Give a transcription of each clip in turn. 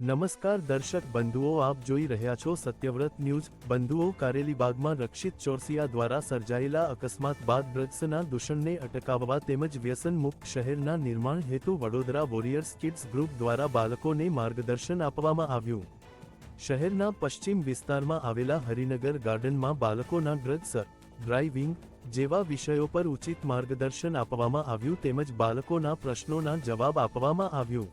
નમસ્કાર દર્શક બંધુઓ, આપ જોઈ રહ્યા છો સત્યવ્રત ન્યૂઝ. બંધુઓ કારેલીબાગમાં રક્ષિત ચોરસિયા દ્વારા સર્જાયેલા અકસ્માત બાદ ડ્રગ્સના દૂષણને અટકાવવા તેમજ વ્યસનમુક્ત શહેરના નિર્માણ હેતુ વડોદરા વોરિયર્સ કિડ્સ ગ્રુપ દ્વારા બાળકોને માર્ગદર્શન આપવામાં આવ્યું. શહેરના પશ્ચિમ વિસ્તારમાં આવેલા હરિનગર ગાર્ડનમાં બાળકોના ડ્રગ્સ, ડ્રાઇવિંગ જેવા વિષયો પર ઉચિત માર્ગદર્શન આપવામાં આવ્યું તેમજ બાળકોના પ્રશ્નોના જવાબ આપવામાં આવ્યું.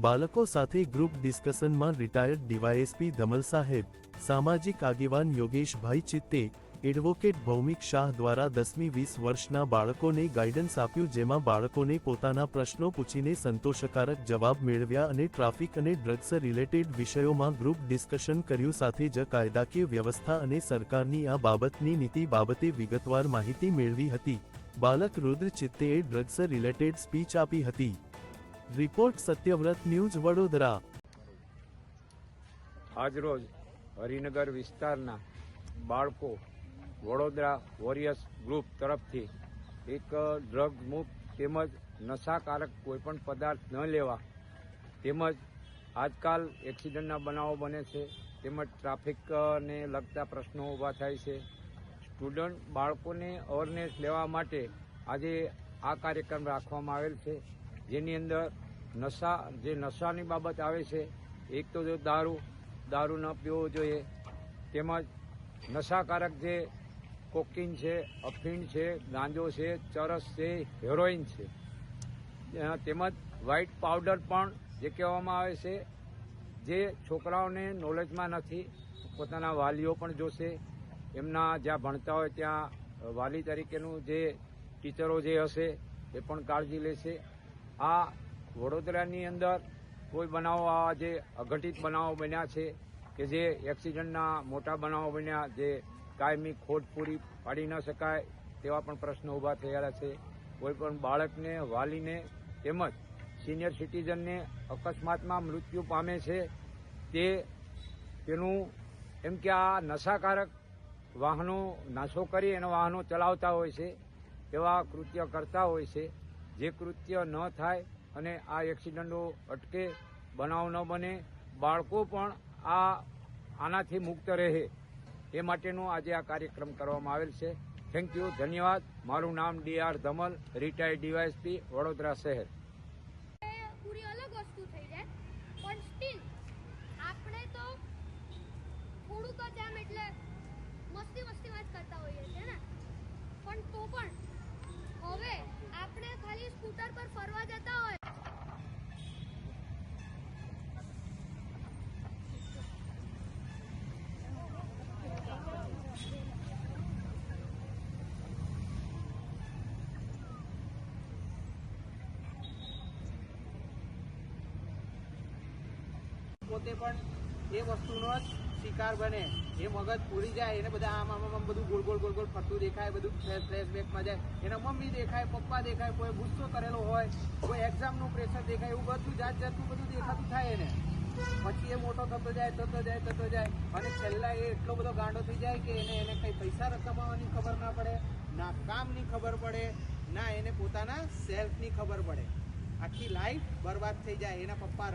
બાળકો સાથે ગ્રુપ ડિસ્કશનમાં રિટાયર્ડ ડીવાયએસપી ધમલ સાહેબ, સામાજિક આગેવાન યોગેશભાઈ ચિત્તે એડવોકેટ ભૌમિક શાહ દ્વારા દસમી વીસ વર્ષના બાળકોને ગાઈડન્સ આપ્યું જેમાં બાળકોને પોતાના પ્રશ્નો પૂછીને સંતોષકારક જવાબ મેળવ્યા અને ટ્રાફિક અને ડ્રગ્સ રિલેટેડ વિષયોમાં ગ્રુપ ડિસ્કશન કર્યું સાથે જ કાયદાકીય વ્યવસ્થા અને સરકારની આ બાબતની નીતિ બાબતે વિગતવાર માહિતી મેળવી હતી. બાલક રુદ્ર ચિત્તેએ ડ્રગ્સ રિલેટેડ સ્પીચ આપી હતી. Report Satyavrat news Vadodara. આજરોજ હરિનગર વિસ્તારના બાળકો વડોદરા વોરિયર્સ ગ્રુપ તરફથી એક ડ્રગ મુક્ત તેમજ નશાકારક કોઈપણ પદાર્થ ન લેવા તેમજ આજકાલ એક્સિડન્ટના બનાવો બને છે તેમજ ટ્રાફિકને લગતા પ્રશ્નો ઊભા થાય છે. સ્ટુડન્ટ બાળકોને અવેરનેસ લેવા માટે આજે આ કાર્યક્રમ રાખવામાં આવેલ છે. જેની અંદર નશા, જે નશાની બાબત આવે છે, એક તો જો દારૂ દારૂ ન પીવો જોઈએ, તેમજ નશાકારક જે કોકિન છે, અફીણ છે, ગાંજો છે, ચરસ છે હેરોઇન છે. તેમજ વ્હાઇટ પાવડર પણ જે કહેવામાં આવે છે, જે છોકરાઓને નોલેજમાં નથી, પોતાના વાલીઓ પણ જોશે. એમના જ્યાં ભણતા હોય ત્યાં વાલી તરીકેનું જે ટીચરો જે હશે, એ પણ કાળજી લેશે. આ વડોદરાની અંદર કોઈ બનાવો આવા જે અઘટિત બનાવો બન્યા છે, કે જે એક્સિડન્ટના મોટા બનાવો બન્યા, જે કાયમી ખોટ પૂરી પાડી ન શકાય, તેવા પણ પ્રશ્નો ઊભા થયેલા છે. કોઈ પણ બાળકને, વાલીને તેમજ સિનિયર સિટીઝનને અકસ્માતમાં મૃત્યુ પામે છે, તે તેનું એમ કે આ નશાકારક વાહનો નાશો કરી એના વાહનો ચલાવતા હોય છે, એવા કૃત્ય કરતા હોય છે. જે કૃત્ય ન થાય અને આ એક્સિડન્ટો અટકે, બનાવ ન બને, બાળકો પણ આ આનાથી મુક્ત રહે. એ માટેનો આજે આ કાર્યક્રમ કરવામાં આવેલ છે. થેન્ક યુ ધન્યવાદ. મારું નામ D R Dhamal retired DYSP Vadodara શહેર. પૂરી મસ્તી મસ્તીમાં કરતા હોઈએ છીએ ને પણ તો પણ હવે આપણે ખાલી સ્કૂટર પર ફરવા જતા હોય. પોતે પણ એ વસ્તુનો જ શિકાર બને, એ મગજ પૂરી જાય, એને બધા આમ આમ આમ બધું ગોળ ગોળ ગોળ ગોળ ફરતું દેખાય, બધું ફ્લેશ ફ્લેશબેકમાં જાય. એના મમ્મી દેખાય, પપ્પા દેખાય, કોઈ ગુસ્સો કરેલો હોય, કોઈ એક્ઝામનું પ્રેશર દેખાય, એવું બધું જાત જાતનું બધું દેખાતું થાય એને. પછી એ મોટો થતો જાય થતો જાય થતો જાય. અને છેલ્લા એ એટલો બધો ગાંડો થઈ જાય કે એને એને કંઈ પૈસા કમાવાની ખબર ના પડે, ના કામની ખબર પડે, ના એને પોતાના સેલ્ફની ખબર પડે. આખી લાઈફ બરબાદ થઈ જાય, એના પપ્પા